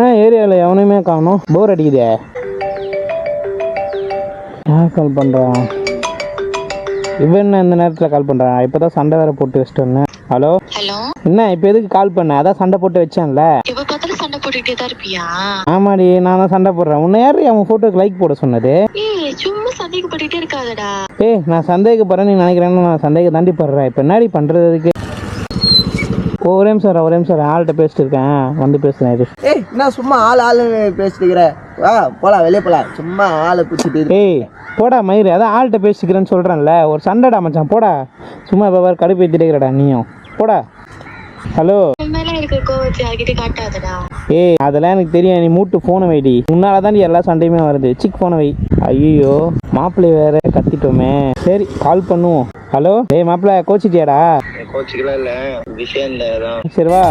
என்ன ஏரியாவில் எவனையுமே காணும்? போர் அடிக்குதே. யார் கால் பண்ணுறான் இவன் என்ன இந்த நேரத்தில் கால் பண்ணுறான் இப்போ தான் சண்டை வேற போட்டு வச்சுட்டு வந்தேன். ஹலோ ஹலோ என்ன இப்போ எதுக்கு கால் பண்ண? அதான் சண்டை போட்டு வச்சேன்ல. எப்ப பார்த்தாலும் சண்டை போட்டுக்கிட்டே தான் இருப்பியா? ஆமாடி நான் தான் சண்டை போடுறேன். உன்னை யார் அவன் ஃபோட்டோக்கு லைக் போட சொன்னது? ஏய் சும்மா சந்தேகப்பட்டுக்கிட்டே இருக்காதடா. ஏய் நான் சந்தேகப்படுறேன் நீ நினைக்கிறேன்னு நான் சந்தேகம் தாண்டி படுறேன். இப்போ என்னடி பண்ணுறது அதுக்கு? ஓ, ஒரே இரு, ஒரே இரு. ஆள்கிட்ட பேசிட்டு இருக்கேன். வந்து பேசுகிறேன் இது. ஏய் என்ன சும்மா ஆள் ஆளு பேசிட்டு இருக்கிற? வா போலாம் வெளியே போலாம். சும்மா ஆளை பிடிச்சிட்டு. ஏய் போடா மயிறு. அதான் ஆள்கிட்ட பேசிக்கிறேன்னு சொல்கிறேன்ல ஒரு சண்டைடா மச்சான். போடா. சும்மா இப்போ வேறு கடுப்பு ஏற்றிட்டேங்கிறடா நீயும். போடா. ஹலோ. என் மேல இருக்க கோவத்தை யார்கிட்ட காட்டாதடா. ஏய் அதெல்லாம் எனக்கு தெரியும் நீ மூட்டு ஃபோனை வைடி. உன்னால தான் எல்லா சண்டையுமே வருது. சிக் ஃபோனை வை. ஐயோ மாப்பிள்ளை வேற கத்திட்டோமே. சரி கால் பண்ணுவோம். ஹலோ ஏய் மாப்பிள்ளை கோச்சிட்டியாடா? கோச்சுக்கலாம் இல்ல. விஷயம் சரி வா.